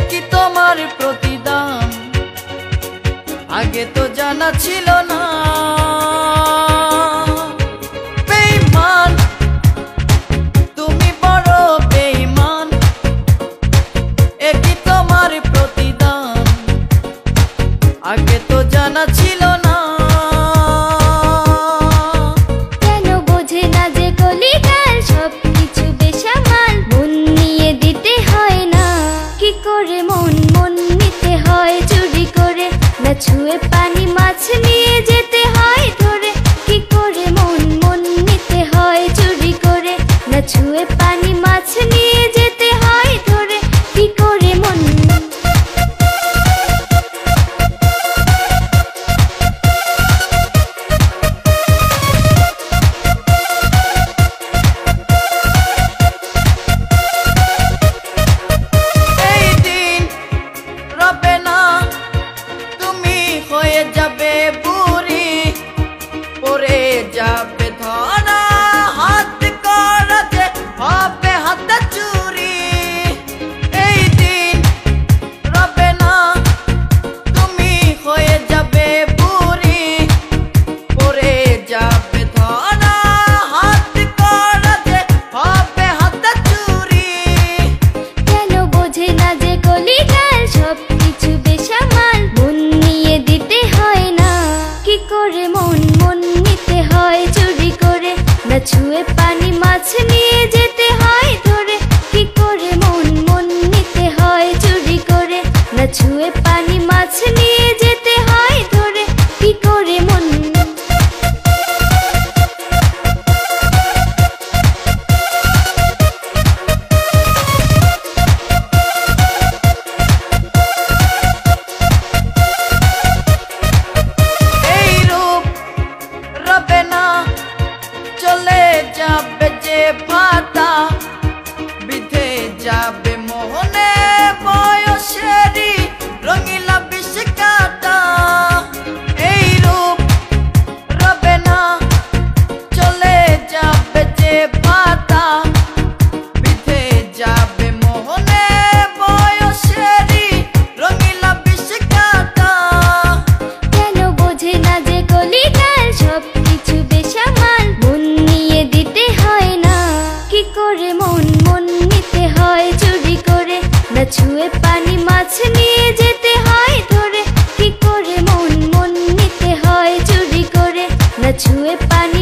কি তোমার প্রতিদান? আগে তো জানা ছিল না হয়ে যা পানি মাছ নিয়ে যেতে হয় ধরে। কি করে মন মন নিতে হয় চুরি করে? না ছুঁয়ে পানি মাছ নিয়ে যেতে কাঁকড়া ছুঁয়ে পানি মাছ নিয়ে যেতে হয়, ধরে কি করে মন মন নিতে হয়, চুরি করে। না ছুঁয়ে পানি